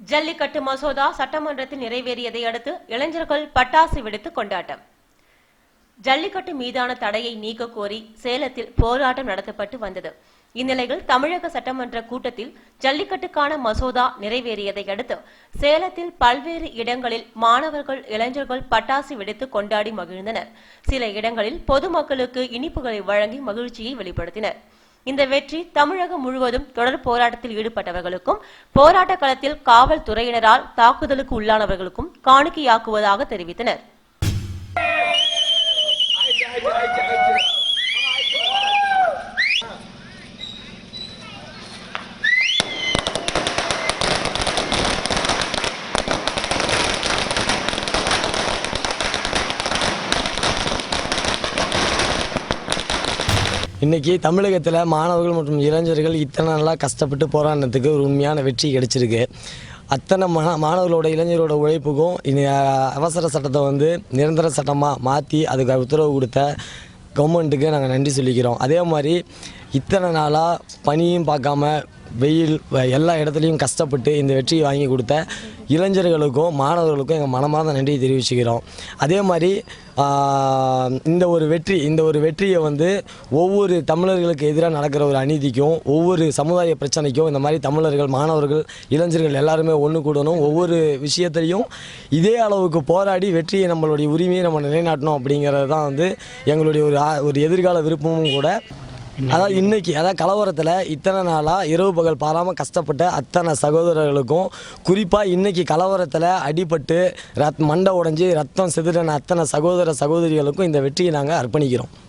ஜல்லிக்கட்டு மசோதா சட்டமன்றத்தில் நிறைவேறியதை அடுத்து இளைஞர்கள் பட்டாசு வெடித்து கொண்டாட்டம். ஜல்லிக்கட்டு மீதான தடையை நீக்க கோரி சேலத்தில் போராட்டம் நடத்தப்பட்டு வந்தது. இந்நிலையில் தமிழக சட்டமன்ற கூட்டத்தில் ஜல்லிக்கட்டுக்கான மசோதா நிறைவேறியதை அடுத்து சேலத்தில் பல்வேறு இடங்களில் மாணவர்கள் இளைஞர்கள் பட்டாசு வெடித்து கொண்டாடி மகிழ்ந்தனர். சில இடங்களில் பொதுமக்களுக்கு இனிப்புகளை வழங்கி மகிழ்ச்சியை வெளிப்படுத்தினர். இந்த வெற்றி தமிழகம் முழுவதும் தொடர் போராட்டத்தில் ஈடுபட்டவர்களுக்கும் போராட்ட களத்தில் காவல்துறையினரால் தாக்குதலுக்கு உள்ளானவர்களுக்கும் காணிக்கையாக்குவதாக தெரிவித்தனர். இன்றைக்கி தமிழகத்தில் மாணவர்கள் மற்றும் இளைஞர்கள் இத்தனை நாளாக கஷ்டப்பட்டு போராடினதுக்கு ஒரு உண்மையான வெற்றி கிடைச்சிருக்கு. அத்தனை மா மாணவர்களோட இளைஞரோட உழைப்புக்கும் இனி அவசர சட்டத்தை வந்து நிரந்தர சட்டமாக மாற்றி அதுக்கு உத்தரவு கொடுத்த கவர்மெண்ட்டுக்கு நாங்கள் நன்றி சொல்லிக்கிறோம். அதே மாதிரி இத்தனை நாளாக பணியும் பார்க்காம வெயில் வ- எல்லா இடத்துலையும் கஷ்டப்பட்டு இந்த வெற்றியை வாங்கி கொடுத்த இளைஞர்களுக்கும் மாணவர்களுக்கும் எங்கள் மனமார்ந்த நன்றியை தெரிவிச்சுக்கிறோம். அதே மாதிரி இந்த ஒரு வெற்றி இந்த ஒரு வெற்றியை வந்து ஒவ்வொரு தமிழர்களுக்கு எதிராக நடக்கிற ஒரு அநீதிக்கும் ஒவ்வொரு சமுதாய பிரச்சனைக்கும் இந்த மாதிரி தமிழர்கள் மாணவர்கள் இளைஞர்கள் எல்லாருமே ஒன்று கூடணும். ஒவ்வொரு விஷயத்துலையும் இதே அளவுக்கு போராடி வெற்றியை நம்மளுடைய உரிமையை நம்ம நிலைநாட்டணும் அப்படிங்கிறது தான் வந்து எங்களுடைய ஒரு ஒரு எதிர்கால விருப்பமும் கூட. அதாவது இன்னைக்கு அதாவது கலவரத்தில் இத்தனை நாளாக இரவு பகல் பாராமல் கஷ்டப்பட்ட அத்தனை சகோதரர்களுக்கும் குறிப்பாக இன்னைக்கு கலவரத்தில் அடிபட்டு ரத் மண்டை உடஞ்சி ரத்தம் சிதறின அத்தனை சகோதர சகோதரிகளுக்கும் இந்த வெற்றியை நாங்கள் அர்ப்பணிக்கிறோம்.